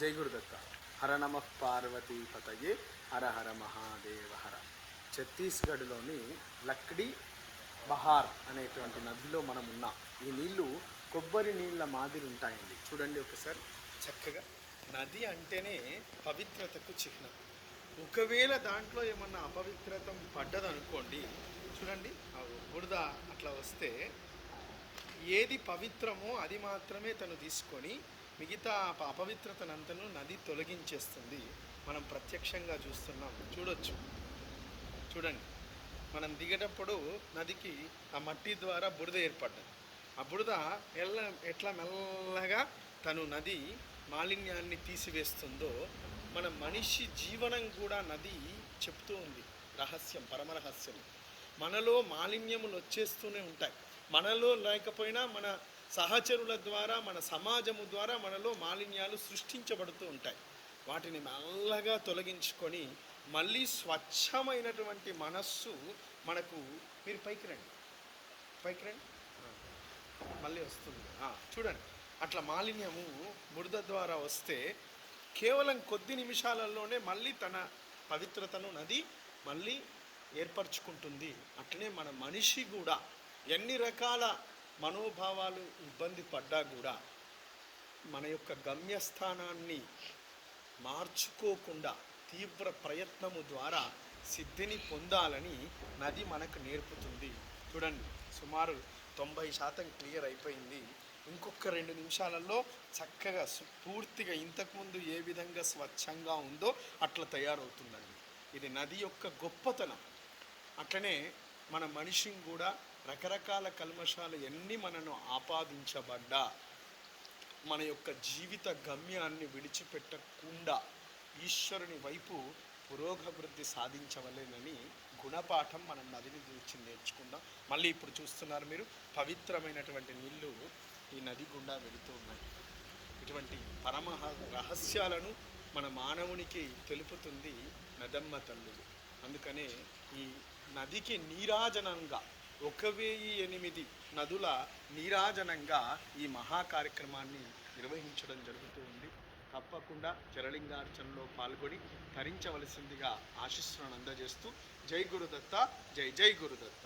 జై గురుదత్త. హర నమ పార్వతీ పతయే హర హర మహాదేవ హర. ఛత్తీస్గఢ్లోని లక్డీ బహార్ అనేటువంటి నదిలో మనం ఉన్నాం ఈ నీళ్ళు కొబ్బరి నీళ్ళ మాదిరి ఉంటాయండి చూడండి ఒకసారి చక్కగా. నది అంటేనే పవిత్రతకు చిహ్నం. ఒకవేళ దాంట్లో ఏమన్నా అపవిత్రతం పడ్డదనుకోండి చూడండి బురద అట్లా వస్తే ఏది పవిత్రమో అది మాత్రమే తను తీసుకొని మిగతా అపవిత్రతనంతను నది తొలగించేస్తుంది. మనం ప్రత్యక్షంగా చూస్తున్నాం. చూడొచ్చు. చూడండి. మనం దిగేటప్పుడు నదికి ఆ మట్టి ద్వారా బురద ఏర్పడ్డది. ఆ బురద ఎల్ల ఎట్లా మెల్లగా తను నది మాలిన్యాన్ని తీసివేస్తుందో మన మనిషి జీవనం కూడా నది చెప్తూ ఉంది. రహస్యం పరమరహస్యం మనలో మాలిన్యములు వచ్చేస్తూనే ఉంటాయి. మనలో లేకపోయినా మన సహచరుల ద్వారా మన సమాజము ద్వారా మనలో మాలిన్యాలు సృష్టించబడుతూ ఉంటాయి. వాటిని మెల్లగా తొలగించుకొని మళ్ళీ స్వచ్ఛమైనటువంటి మనస్సు మనకు మీరు పైకి రండి. పైకి రండి. మళ్ళీ వస్తుంది. చూడండి. అట్లా మాలిన్యము బురద ద్వారా వస్తే కేవలం కొద్ది నిమిషాలలోనే మళ్ళీ తన పవిత్రతను నది మళ్ళీ ఏర్పరచుకుంటుంది. అట్లనే మన మనిషి కూడా ఎన్ని రకాల మనోభావాలు ఇబ్బంది పడ్డా కూడా మన యొక్క గమ్యస్థానాన్ని మార్చుకోకుండా తీవ్ర ప్రయత్నము ద్వారా సిద్ధిని పొందాలని నది మనకు నేర్పుతుంది. చూడండి సుమారు తొంభై శాతం క్లియర్ అయిపోయింది. ఇంకొక రెండు నిమిషాలలో చక్కగా పూర్తిగా ఇంతకుముందు ఏ విధంగా స్వచ్ఛంగా ఉందో అట్లా తయారవుతుందండి. ఇది నది యొక్క గొప్పతనం. అట్లనే మన మనిషిని కూడా రకరకాల కల్మషాలు ఎన్ని మనను ఆపాదించబడ్డా మన యొక్క జీవిత గమ్యాన్ని విడిచిపెట్టకుండా ఈశ్వరుని వైపు పురోగవృద్ధి సాధించవలేనని గుణపాఠం మనం నదిని గురించి నేర్చుకుందాం. మళ్ళీ ఇప్పుడు చూస్తున్నారు మీరు పవిత్రమైనటువంటి నీళ్ళు ఈ నది గుండా వెళుతూ ఉన్నాయి. ఇటువంటి పరమ రహస్యాలను మన మానవునికి తెలుపుతుంది నదమ్మ తల్లి అందుకనే ఈ నదికి నీరాజనంగా ఒక వెయ్యి ఎనిమిది నదుల నీరాజనంగా ఈ మహా కార్యక్రమాన్ని నిర్వహించడం జరుగుతూ ఉంది. తప్పకుండా జరలింగార్చనలో పాల్గొని తరించవలసిందిగా ఆశిస్సులను అందజేస్తూ జై గురుదత్త జై జై గురుదత్త.